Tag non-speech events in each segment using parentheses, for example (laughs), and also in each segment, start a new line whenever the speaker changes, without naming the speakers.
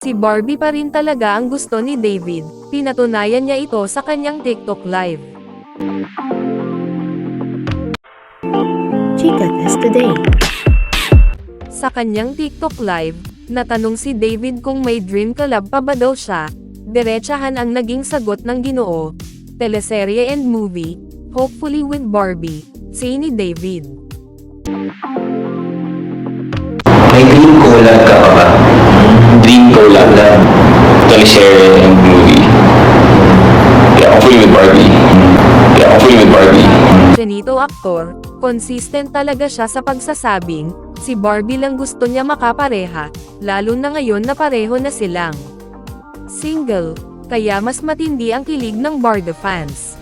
Si Barbie pa rin talaga ang gusto ni David, pinatunayan niya ito sa kanyang TikTok live.
Chica Test Today.
Sa kanyang TikTok live, natanong si David kung may dream collab pa ba daw siya, diretsahan ang naging sagot ng ginoo, teleserye and movie, hopefully with Barbie, say ni David.
May dream collab
teleserye and movie. Yeah, hopefully with Barbie. Yeah, hopefully with Barbie.
Janito aktor, consistent talaga siya sa pagsasabing, si Barbie lang gusto niya makapareha, lalo na ngayon na pareho na silang single, kaya mas matindi ang kilig ng Barda fans.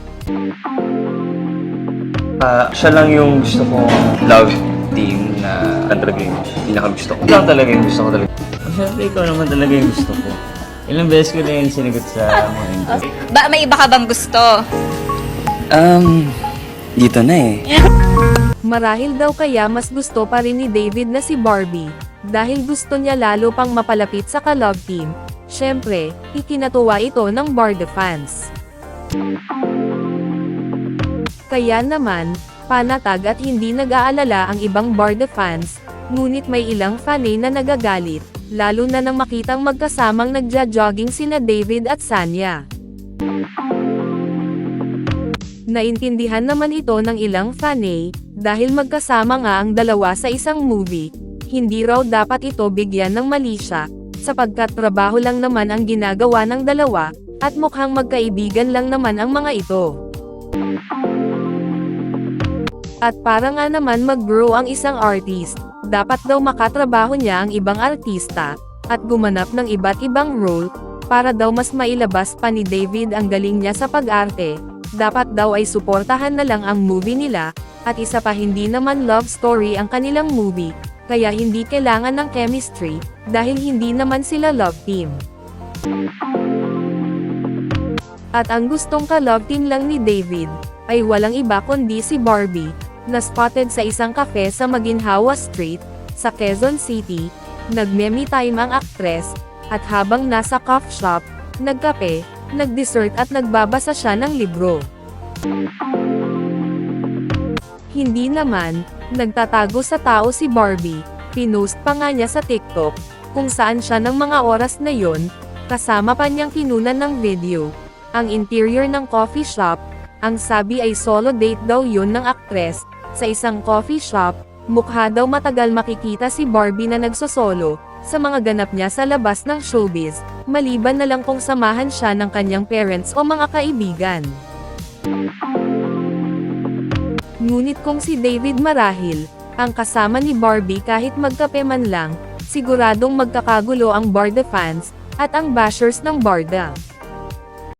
Ah, siya lang yung gusto kong love team na yan talaga yung pinaka gusto ko. Ikaw talaga yung gusto ko talaga. Siyempre, ikaw naman talaga yung gusto ko. Ilang beses ko na yun sinagot sa (laughs) mga interview.
Ba, may iba ka bang gusto?
Um, dito na eh.
Marahil daw kaya mas gusto pa rin ni David na si Barbie, dahil gusto niya lalo pang mapalapit sa ka-love team. Syempre, ikinatuwa ito ng Barda fans. Kaya naman, panatag at hindi nag-aalala ang ibang Barda fans, ngunit may ilang fanay na nagagalit, lalo na nang makitang magkasamang nagja-jogging sina David at Sanya. Naintindihan naman ito ng ilang fanay, dahil magkasama nga ang dalawa sa isang movie, hindi raw dapat ito bigyan ng mali siya, sapagkat trabaho lang naman ang ginagawa ng dalawa, at mukhang magkaibigan lang naman ang mga ito. At para nga naman mag-grow ang isang artist, dapat daw makatrabaho niya ang ibang artista, at gumanap ng iba't ibang role, para daw mas mailabas pa ni David ang galing niya sa pag-arte, dapat daw ay suportahan na lang ang movie nila, at isa pa hindi naman love story ang kanilang movie, kaya hindi kailangan ng chemistry, dahil hindi naman sila love team. At ang gustong ka-love team lang ni David, ay walang iba kundi si Barbie, na sa isang cafe sa Maginhawa Street, sa Quezon City, nagme-me time ang aktres, at habang nasa coffee shop, nagkape, nag-dessert at nagbabasa siya ng libro. Hindi naman, nagtatago sa tao si Barbie, pinost pa nga niya sa TikTok, kung saan siya ng mga oras na yon, kasama pa niyang kinunan ng video, ang interior ng coffee shop, ang sabi ay solo date daw yun ng aktres, sa isang coffee shop, mukha daw matagal makikita si Barbie na nagsosolo, sa mga ganap niya sa labas ng showbiz, maliban na lang kung samahan siya ng kanyang parents o mga kaibigan. Ngunit kung si David marahil, ang kasama ni Barbie kahit magkape man lang, siguradong magkakagulo ang Barda fans, at ang bashers ng Barda.